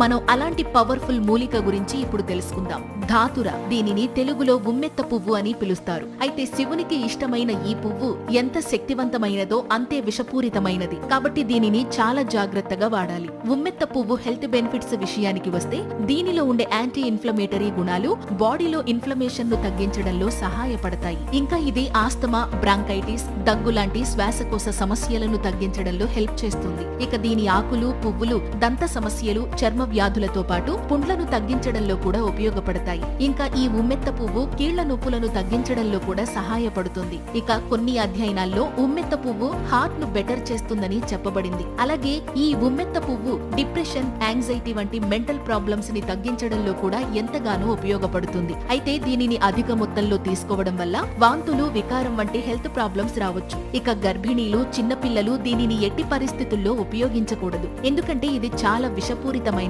మనం అలాంటి పవర్ఫుల్ మూలిక గురించి ఇప్పుడు తెలుసుకుందాం. ధాతుర దీనిని తెలుగులో గుమ్మెత్త పువ్వు అని పిలుస్తారు. అయితే శివునికి ఇష్టమైన ఈ పువ్వు ఎంత శక్తివంతమైనదో అంతే విషపూరితమైనది. కాబట్టి దీనిని చాలా జాగ్రత్తగా వాడాలి. ఉమ్మెత్త పువ్వు హెల్త్ బెనిఫిట్స్ విషయానికి వస్తే దీనిలో ఉండే యాంటీ ఇన్ఫ్లమేటరీ గుణాలు బాడీలో ఇన్ఫ్లమేషన్ను తగ్గించడంలో సహాయపడతాయి. ఇంకా ఇది ఆస్తమా బ్రాంకైటిస్ దగ్గు లాంటి శ్వాసకోశ సమస్యలను తగ్గించడంలో హెల్ప్ చేస్తుంది. ఇక దీని ఆకులు పువ్వులు దంత సమస్యలు చర్మ వ్యాధులతో పాటు పుండ్లను తగ్గించడంలో కూడా ఉపయోగపడతాయి. ఇంకా ఈ ఉమ్మెత్త పువ్వు కీళ్ళ నొప్పులను తగ్గించడంలో కూడా సహాయపడుతుంది. ఇక కొన్ని అధ్యయనాల్లో ఉమ్మెత్త పువ్వు హార్ట్ను బెటర్ చేస్తుందని చెప్పబడింది. అలాగే ఈ ఉమ్మెత్త పువ్వు డిప్రెషన్ యాంగ్జైటీ వంటి మెంటల్ ప్రాబ్లమ్స్ని తగ్గించడంలో కూడా ఎంతగానో ఉపయోగపడుతుంది. అయితే దీనిని అధిక మొత్తంలో తీసుకోవడం వల్ల వాంతులు వికారం వంటి హెల్త్ ప్రాబ్లమ్స్ రావచ్చు. ఇక గర్భిణీలు చిన్నపిల్లలు దీనిని ఎట్టి పరిస్థితుల్లో ఉపయోగించకూడదు. ఎందుకంటే ఇది చాలా విషపూరితమైన